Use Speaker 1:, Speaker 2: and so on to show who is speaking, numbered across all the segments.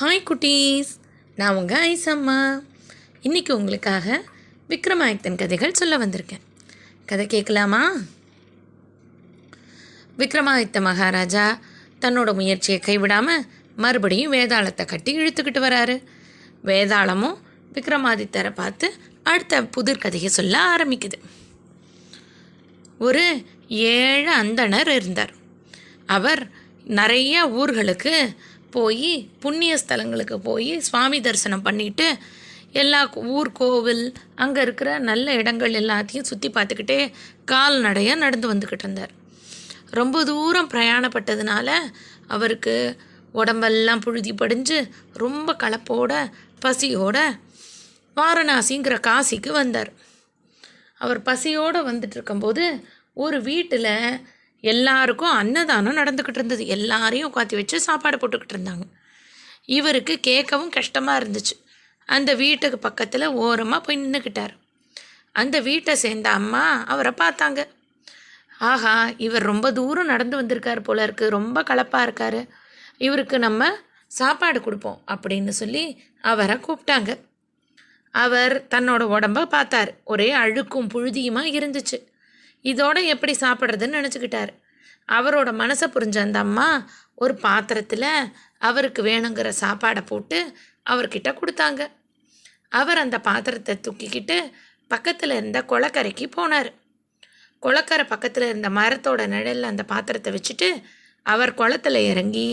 Speaker 1: Hi குட்டீஸ். நான் உங்கள் ஐசம்மா. இன்றைக்கி உங்களுக்காக விக்ரமாதித்தன் கதைகள் சொல்ல வந்திருக்கேன். கதை கேட்கலாமா? விக்ரமாதித்த மகாராஜா தன்னோட முயற்சியை கைவிடாமல் மறுபடியும் வேதாளத்தை கட்டி இழுத்துக்கிட்டு வராரு. வேதாளமும் விக்ரமாதித்தரை பார்த்து அடுத்த புதிர் கதையை சொல்ல ஆரம்பிக்குது. ஒரு ஏழு அந்தணர் இருந்தார். அவர் நிறைய ஊர்களுக்கு போய் புண்ணிய ஸ்தலங்களுக்கு போய் சுவாமி தரிசனம் பண்ணிவிட்டு எல்லா ஊர் கோவில் அங்கே இருக்கிற நல்ல இடங்கள் எல்லாத்தையும் சுற்றி பார்த்துக்கிட்டே கால்நடையாக நடந்து வந்துக்கிட்டு இருந்தார். ரொம்ப தூரம் பிரயாணப்பட்டதுனால அவருக்கு உடம்பெல்லாம் புழுதி படிஞ்சு ரொம்ப களைப்போட பசியோட வாரணாசிங்கிற காசிக்கு வந்தார். அவர் பசியோடு வந்துட்டு இருக்கும்போது ஒரு வீட்டில் எல்லாருக்கும் அன்னதானம் நடந்துக்கிட்டு இருந்தது. எல்லாரையும் உட்காந்து வச்சு சாப்பாடு போட்டுக்கிட்டு இருந்தாங்க. இவருக்கு கேட்கவும் கஷ்டமாக இருந்துச்சு. அந்த வீட்டுக்கு பக்கத்தில் ஓரமாக போய் நின்றுக்கிட்டார் அந்த வீட்டை சேர்ந்த அம்மா அவரை பார்த்தாங்க. ஆஹா இவர் ரொம்ப தூரம் நடந்து வந்திருக்கார் போல இருக்கு. ரொம்ப கலப்பாக இருக்கார். இவருக்கு நம்ம சாப்பாடு கொடுப்போம் அப்படின்னு சொல்லி அவரை கூப்பிட்டாங்க. அவர் தன்னோட உடம்ப பார்த்தார். ஒரே அழுக்கும் புழுதியுமாக இருந்துச்சு. இதோட எப்படி சாப்பிட்றதுன்னு நினச்சிக்கிட்டார். அவரோட மனசை புரிஞ்ச அந்த அம்மா ஒரு பாத்திரத்தில் அவருக்கு வேணுங்கிற சாப்பாடை போட்டு அவர்கிட்ட கொடுத்தாங்க. அவர் அந்த பாத்திரத்தை தூக்கிக்கிட்டு பக்கத்தில் இருந்த குளக்கரைக்கு போனார். குளக்கரை பக்கத்தில் இருந்த மரத்தோட நிழலில் அந்த பாத்திரத்தை வச்சுட்டு அவர் குளத்துல இறங்கி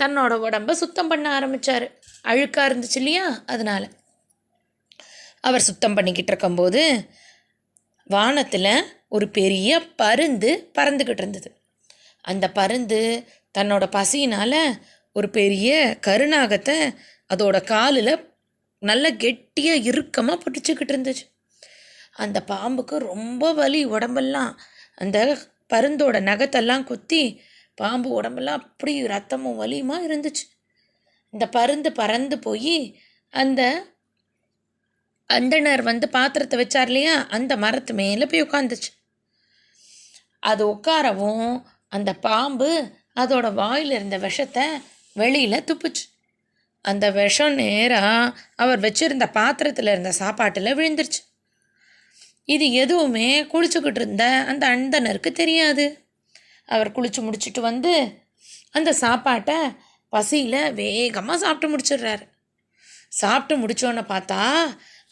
Speaker 1: தன்னோட உடம்ப சுத்தம் பண்ண ஆரம்பித்தார் அழுக்காக இருந்துச்சு இல்லையா அதனால். அவர் சுத்தம் பண்ணிக்கிட்டு இருக்கும்போது வானத்தில் ஒரு பெரிய பருந்து பறந்துக்கிட்டு இருந்தது. அந்த பருந்து தன்னோட பசியினால் ஒரு பெரிய கருநாகத்தை அதோட காலில் நல்ல கெட்டியாக இறுக்கமாக பிடிச்சிக்கிட்டு இருந்துச்சு. அந்த பாம்புக்கு ரொம்ப வலி உடம்பெல்லாம் அந்த பருந்தோட நகத்தெல்லாம் குத்தி பாம்பு உடம்பெல்லாம் அப்படி ரத்தமும் வலியுமா இருந்துச்சு. இந்த பருந்து பறந்து போய் அந்த அந்தனர் வந்து பாத்திரத்தை வச்சார் இல்லையா? அந்த மரத்து மேலே போய் உட்காந்துச்சு அது உட்காரவும் அந்த பாம்பு அதோட வாயில் இருந்த விஷத்தை வெளியில் துப்புச்சு. அந்த விஷம் நேராக அவர் வச்சிருந்த பாத்திரத்தில் இருந்த சாப்பாட்டில் விழுந்துருச்சு. இது எதுவுமே குளிச்சுக்கிட்டு இருந்த அந்த அந்தனருக்கு தெரியாது. அவர் குளிச்சு முடிச்சுட்டு வந்து அந்த சாப்பாட்டை பசியில் வேகமாக சாப்பிட்டு முடிச்சிடுறாரு. சாப்பிட்டு முடித்தோன்னு பார்த்தா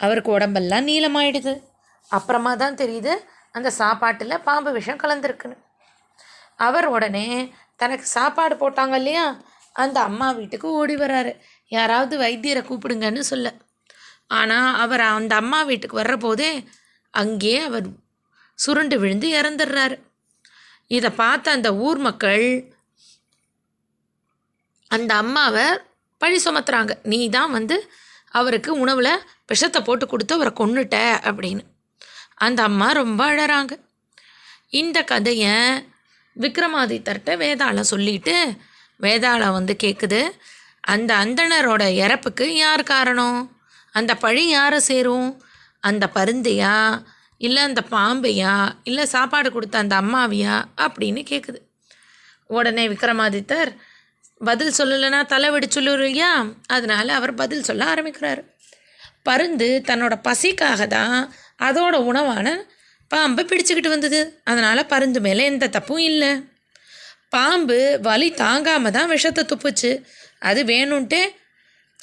Speaker 1: அவருக்கு உடம்பெல்லாம் நீளமாயிடுது. அப்புறமா தான் தெரியுது அந்த சாப்பாட்டில் பாம்பு விஷம் கலந்துருக்குன்னு. அவர் உடனே தனக்கு சாப்பாடு போட்டாங்க இல்லையா? அந்த அம்மா வீட்டுக்கு ஓடி வராரு. யாராவது வைத்தியரை கூப்பிடுங்கன்னு சொல்ல. ஆனால் அவர் அந்த அம்மா வீட்டுக்கு வர்ற போதே அங்கேயே அவர் சுருண்டு விழுந்து இறந்துடுறாரு. இதை பார்த்த அந்த ஊர் மக்கள் அந்த அம்மாவை பழி சுமத்துறாங்க. நீ தான் வந்து அவருக்கு உணவில் விஷத்தை போட்டு கொடுத்து அவரை கொண்டுட்ட அப்படின்னு. அந்த அம்மா ரொம்ப அழறாங்க. இந்த கதையை விக்ரமாதித்தர்கிட்ட வேதாளம் சொல்லிட்டு வேதாளம் வந்து கேட்குது அந்த அந்தணரோட இறப்புக்கு யார் காரணம்? அந்த பழி யாரை சேரும்? அந்த பருந்தையா? இல்லை அந்த பாம்பையா? இல்லை சாப்பாடு கொடுத்த அந்த அம்மாவியா? அப்படின்னு கேட்குது உடனே விக்ரமாதித்தர் பதில் சொல்லலைன்னா தலை வெடி இல்லையா அதனால் அவர் பதில் சொல்ல ஆரம்பிக்கிறார். பருந்து தன்னோட பசிக்காக தான் அதோட உணவான பாம்பை பிடிச்சிக்கிட்டு வந்தது. அதனால் பருந்து மேலே எந்த தப்பும் இல்லை. பாம்பு வலி தாங்காமல் தான் விஷத்தை துப்புச்சு. அது வேணும்ன்ட்டே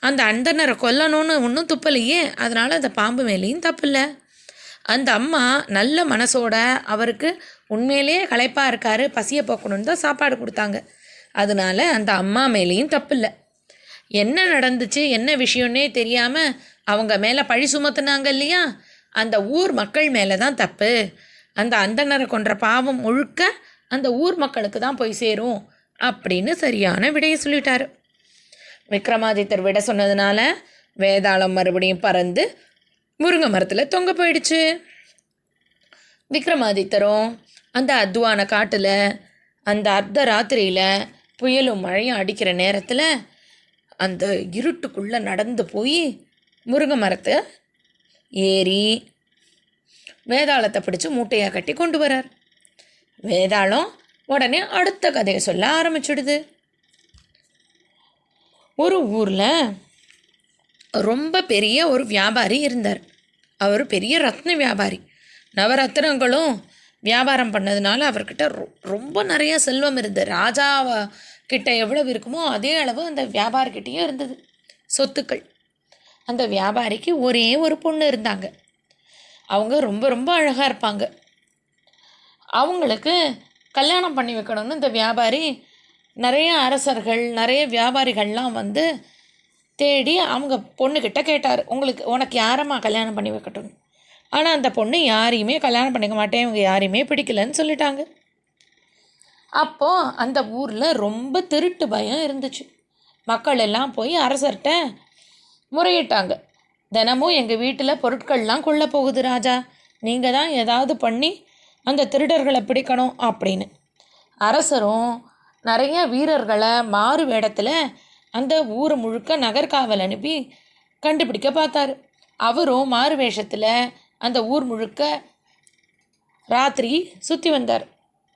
Speaker 1: அந்த அந்தனரை கொல்லணும்னு ஒன்றும் துப்பலையே. அதனால் அந்த பாம்பு மேலேயும் தப்பு இல்லை. அந்த அம்மா நல்ல மனசோட அவருக்கு உண்மையிலேயே களைப்பாக இருக்காரு. பசியை போக்கணுன்னு தான் சாப்பாடு கொடுத்தாங்க. அதனால அந்த அம்மா மேலேயும் தப்பு இல்லை என்ன நடந்துச்சு என்ன விஷயம்னே தெரியாமல் அவங்க மேலே பழி சுமத்துனாங்க இல்லையா? அந்த ஊர் மக்கள் மேலே தான் தப்பு. அந்த அந்தனரை கொன்ற பாவம் முழுக்க அந்த ஊர் மக்களுக்கு தான் போய் சேரும் அப்படின்னு சரியான விடையை சொல்லிட்டாரு. விக்ரமாதித்தர் விட சொன்னதுனால வேதாளம் மறுபடியும் பறந்து முருங்கை மரத்தில் தொங்க போயிடுச்சு. விக்ரமாதித்தரும் அந்த அத்வான காட்டில் அந்த அர்த்த ராத்திரியில் புயலும் மழையும் அடிக்கிற நேரத்தில் அந்த இருட்டுக்குள்ளே நடந்து போய் முருங்கை மரத்தை ஏறி வேதாளத்தை பிடிச்சி மூட்டையாக கட்டி கொண்டு வரார். வேதாளம் உடனே அடுத்த கதையை சொல்ல ஆரம்பிச்சுடுது. ஒரு ஊரில் ரொம்ப பெரிய ஒரு வியாபாரி இருந்தார். அவர் பெரிய ரத்ன வியாபாரி. நவரத்னங்களும் வியாபாரம் பண்ணதுனால அவர்கிட்ட ரொ- ரொம்ப நிறைய செல்வம் இருந்தது. ராஜாவை கிட்ட எவ்வளவு இருக்குமோ அதே அளவு அந்த வியாபாரிக்கிட்டேயும் இருந்தது. சொத்துக்கள். அந்த வியாபாரிக்கு ஒரே ஒரு பொண்ணு இருந்தாங்க. அவங்க ரொம்ப ரொம்ப அழகாக இருப்பாங்க. அவங்களுக்கு கல்யாணம் பண்ணி வைக்கணும்னு இந்த வியாபாரி நிறைய அரசர்கள் நிறைய வியாபாரிகள்லாம் வந்து தேடி அவங்க பொண்ணுக்கிட்ட கேட்டார். உங்களுக்கு உனக்கு யாரம்மா கல்யாணம் பண்ணி வைக்கட்டும்? ஆனால் அந்த பொண்ணு யாரையுமே கல்யாணம் பண்ணிக்க மாட்டேன். இவங்க யாரையுமே பிடிக்கலன்னு சொல்லிட்டாங்க. அப்போது அந்த ஊரில் ரொம்ப திருட்டு பயம் இருந்துச்சு. மக்கள் எல்லாம் போய் அரசர்கிட்ட முறையிட்டாங்க. தினமும் எங்கள் வீட்டில் பொருட்கள்லாம் கொள்ள போகுது ராஜா. நீங்கள் தான் ஏதாவது பண்ணி அந்த திருடர்களை பிடிக்கணும் அப்படின்னு. அரசரும் நிறைய வீரர்களை மாறு வேடத்தில் அந்த ஊர் முழுக்க நகர்காவல் அனுப்பி கண்டுபிடிக்க பார்த்தாரு. அவரும் மாறு வேஷத்தில் அந்த ஊர் முழுக்க ராத்திரி சுற்றி வந்தார்.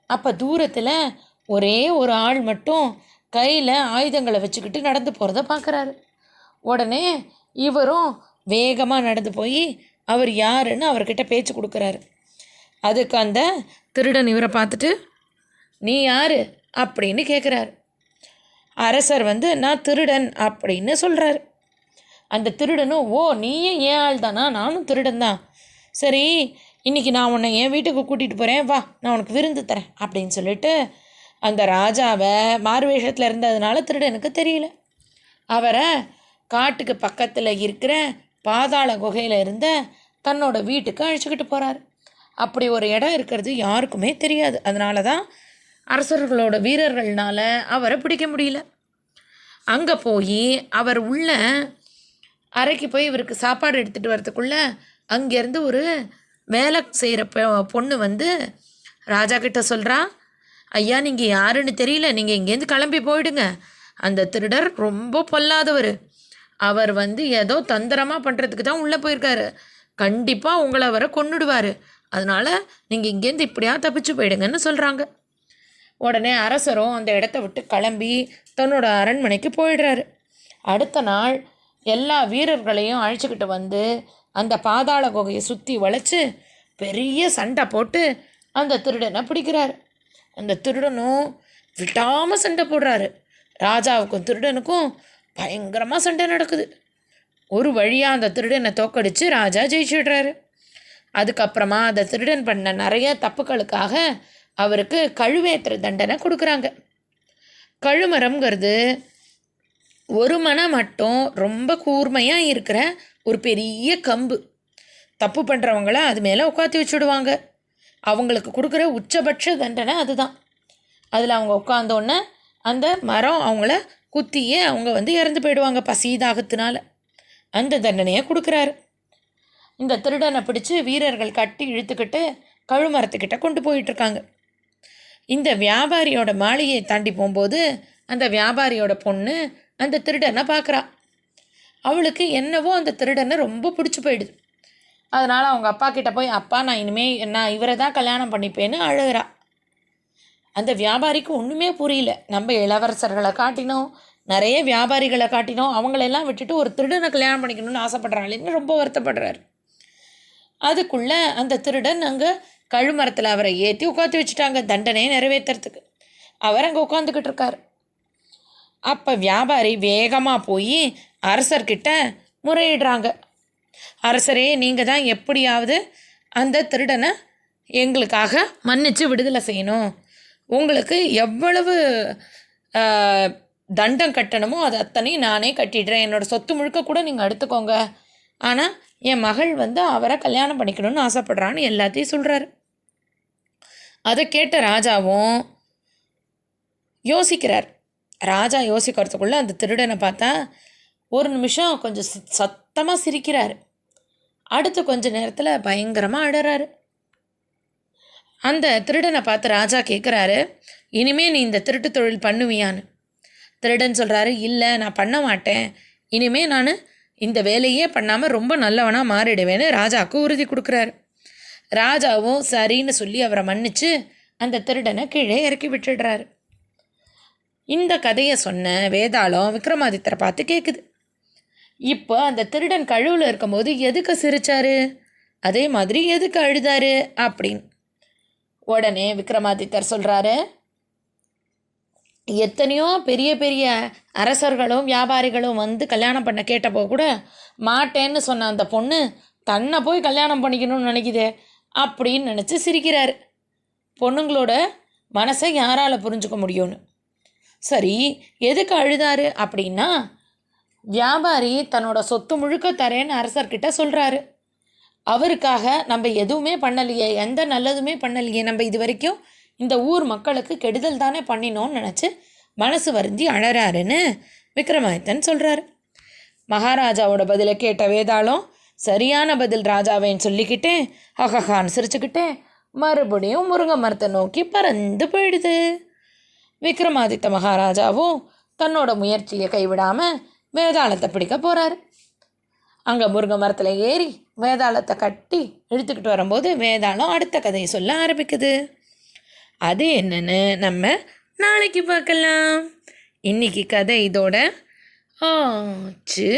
Speaker 1: அப்போ தூரத்தில் ஒரே ஒரு ஆள் மட்டும் கையில் ஆயுதங்களை வச்சுக்கிட்டு நடந்து போகிறத பார்க்குறாரு உடனே இவரும் வேகமாக நடந்து போய் அவர் யாருன்னு அவர்கிட்ட பேச்சு கொடுக்குறாரு. அதுக்கு அந்த திருடன் இவரை பார்த்துட்டு நீ யாரு? அப்படின்னு கேட்குறாரு அரசர் வந்து நான் திருடன் அப்படின்னு சொல்கிறாரு அந்த திருடனும் ஓ நீயும் ஏன் ஆள் தானா நானும் திருடன் தான் சரி இன்றைக்கி நான் உன்னை என் வீட்டுக்கு கூட்டிகிட்டு போகிறேன் வா நான் உனக்கு விருந்து தரேன் அப்படின்னு சொல்லிட்டு அந்த ராஜாவை மாறுவேஷத்தில் இருந்ததுனால திருடனுக்கு தெரியல. அவரை காட்டுக்கு பக்கத்தில் இருக்கிற பாதாள குகையில் இருந்த தன்னோட வீட்டுக்கு அழைச்சிக்கிட்டு போகிறார் அப்படி ஒரு இடம் இருக்கிறது யாருக்குமே தெரியாது. அதனால தான் அரசர்களோட வீரர்கள்னால் அவரை பிடிக்க முடியல. அங்கே போய் அவர் உள்ள அறைக்கு போய் இவருக்கு சாப்பாடு எடுத்துகிட்டு வரதுக்குள்ளே அங்கேருந்து ஒரு வேலை செய்கிற பொண்ணு வந்து ராஜா கிட்ட சொல்கிறா ஐயா நீங்கள் யாருன்னு தெரியல. நீங்கள் இங்கேருந்து கிளம்பி போயிடுங்க. அந்த திருடர் ரொம்ப பொல்லாதவர். அவர் வந்து ஏதோ தந்திரமாக பண்ணுறதுக்கு தான் உள்ளே போயிருக்காரு. கண்டிப்பாக உங்களை அவரை கொண்டுடுவார் அதனால் நீங்கள் இங்கேருந்து இப்படியா தப்பிச்சு போயிடுங்கன்னு சொல்கிறாங்க உடனே அரசரும் அந்த இடத்த விட்டு கிளம்பி தன்னோட அரண்மனைக்கு போயிடுறாரு. அடுத்த நாள் எல்லா வீரர்களையும் அழைச்சிக்கிட்டு வந்து அந்த பாதாள குகையை சுற்றி வளைச்சு பெரிய சண்டை போட்டு அந்த திருடனை பிடிக்கிறாரு. அந்த திருடனும் விடாமல் சண்டை போடுறாரு. ராஜாவுக்கும் திருடனுக்கும் பயங்கரமாக சண்டை நடக்குது. ஒரு வழியாக அந்த திருடனை தோக்கடித்து ராஜா ஜெயிச்சிடுறாரு அதுக்கப்புறமா அந்த திருடன் பண்ண நிறைய தப்புக்களுக்காக அவருக்கு கழுவேற்ற தண்டனை கொடுக்குறாங்க. கழுமரம்ங்கிறது ஒரு மனம் மட்டும் ரொம்ப கூர்மையாக இருக்கிற ஒரு பெரிய கம்பு. தப்பு பண்ணுறவங்கள அது மேலே உட்காந்து வச்சுடுவாங்க. அவங்களுக்கு கொடுக்குற உச்சபட்ச தண்டனை அதுதான். அதில் அவங்க உட்காந்தோன்னே அந்த மரம் அவங்கள குத்தியே அவங்க வந்து இறந்து போயிடுவாங்க பசி தாகத்தினால. அந்த தண்டனையை கொடுக்குறாரு. இந்த திருடனை பிடிச்சு வீரர்கள் கட்டி இழுத்துக்கிட்டு கழுமரத்துக்கிட்ட கொண்டு போயிட்டுருக்காங்க. இந்த வியாபாரியோட மாளிகையை தாண்டி போகும்போது அந்த வியாபாரியோட பொண்ணு அந்த திருடனை பார்க்குறா அவளுக்கு என்னவோ அந்த திருடனை ரொம்ப பிடிச்சி போயிடுது. அதனால் அவங்க அப்பா கிட்ட போய் அப்பா நான் இனிமேல் நான் இவரை தான் கல்யாணம் பண்ணிப்பேன்னு அழுகிறா. அந்த வியாபாரிக்கு ஒன்றுமே புரியல. நம்ம இளவரசர்களை காட்டினோம் நிறைய வியாபாரிகளை காட்டினோம் அவங்களெல்லாம் விட்டுட்டு ஒரு திருடனை கல்யாணம் பண்ணிக்கணும்னு ஆசைப்படுறாங்களேன்னு ரொம்ப வருத்தப்படுறாரு. அதுக்குள்ளே அந்த திருடன் அங்கே கழுமரத்தில் அவரை ஏற்றி உட்காந்து வச்சுட்டாங்க தண்டனையை நிறைவேற்றுறதுக்கு அவர் அங்கே உட்காந்துக்கிட்டு இருக்கார். அப்போ வியாபாரி வேகமாக போய் அரசர்கிட்ட முறையிடுறாங்க. அரசரே நீங்கள் தான் எப்படியாவது அந்த திருடனை எங்களுக்காக மன்னித்து விடுதலை செய்யணும். உங்களுக்கு எவ்வளவு தண்டம் கட்டணுமோ அது அத்தனையும் நானே கட்டிடுறேன். என்னோடய சொத்து முழுக்க கூட நீங்கள் எடுத்துக்கோங்க ஆனால் என் மகள் வந்து அவரை கல்யாணம் பண்ணிக்கணும்னு ஆசைப்பட்றான்னு எல்லாத்தையும் சொல்கிறாரு அதை கேட்ட ராஜாவும் யோசிக்கிறார். ராஜா யோசிக்கிறதுக்குள்ளே அந்த திருடனை பார்த்தா ஒரு நிமிஷம் கொஞ்சம் சத்தமாக சிரிக்கிறாரு. அடுத்து கொஞ்ச நேரத்தில் பயங்கரமாக அழறாரு. அந்த திருடனை பார்த்து ராஜா கேட்குறாரு இனிமே நீ இந்த திருட்டு தொழில் பண்ணுவியான்னு. திருடன் சொல்கிறாரு இல்லை நான் பண்ண மாட்டேன். இனிமே நான் இந்த வேலையே பண்ணாமல் ரொம்ப நல்லவனாக மாறிடுவேன்னு ராஜாவுக்கு உறுதி கொடுக்குறாரு. ராஜாவும் சரின்னு சொல்லி அவரை மன்னிச்சு அந்த திருடனை கீழே இறக்கி விட்டுடுறாரு. இந்த கதையை சொன்ன வேதாளம் விக்ரமாதித்தரை பார்த்து கேட்குது இப்போ அந்த திருடன் கழுவில் இருக்கும்போது எதுக்கு சிரிச்சாரு? அதே மாதிரி எதுக்கு அழுதாரு? அப்படின்னு. உடனே விக்ரமாதித்தர் சொல்கிறாரு எத்தனையோ பெரிய பெரிய அரசர்களும் வியாபாரிகளும் வந்து கல்யாணம் பண்ண கேட்டப்போ கூட மாட்டேன்னு சொன்ன அந்த பொண்ணு தன்னை போய் கல்யாணம் பண்ணிக்கணும்னு நினைக்குதே அப்படின்னு நினச்சி சிரிக்கிறார். பொண்ணுங்களோட மனசை யாரால் புரிஞ்சுக்க முடியும்னு. சரி எதுக்கு அழுதாரு அப்படின்னா வியாபாரி தன்னோட சொத்து முழுக்க தரேன்னு அரசர்கிட்ட சொல்கிறாரு அவருக்காக நம்ம எதுவுமே பண்ணலையே எந்த நல்லதுமே பண்ணலையே நம்ம இது வரைக்கும் இந்த ஊர் மக்களுக்கு கெடுதல் தானே பண்ணினோன்னு நினச்சி மனசு வருந்தி அழறாருன்னு விக்ரமாதித்தன் சொல்கிறாரு மகாராஜாவோட பதிலை கேட்ட வேதாளம் சரியான பதில் ராஜாவேன்னு சொல்லிக்கிட்டே ஹஹஹான்னு சிரிச்சுக்கிட்டே மறுபடியும் முருங்கை மரத்தை நோக்கி பறந்து போயிடுது. விக்ரமாதித்த மகாராஜாவும் தன்னோட முயற்சியை கைவிடாமல் வேதாளத்தை பிடிக்க போகிறாரு அங்கே முருங்கை மரத்தில் ஏறி வேதாளத்தை கட்டி இழுத்துக்கிட்டு வரும்போது வேதாளம் அடுத்த கதையை சொல்ல ஆரம்பிக்குது. அது என்னன்னு நம்ம நாளைக்கு பார்க்கலாம். இன்னைக்கு கதை இதோட ஆச்சு.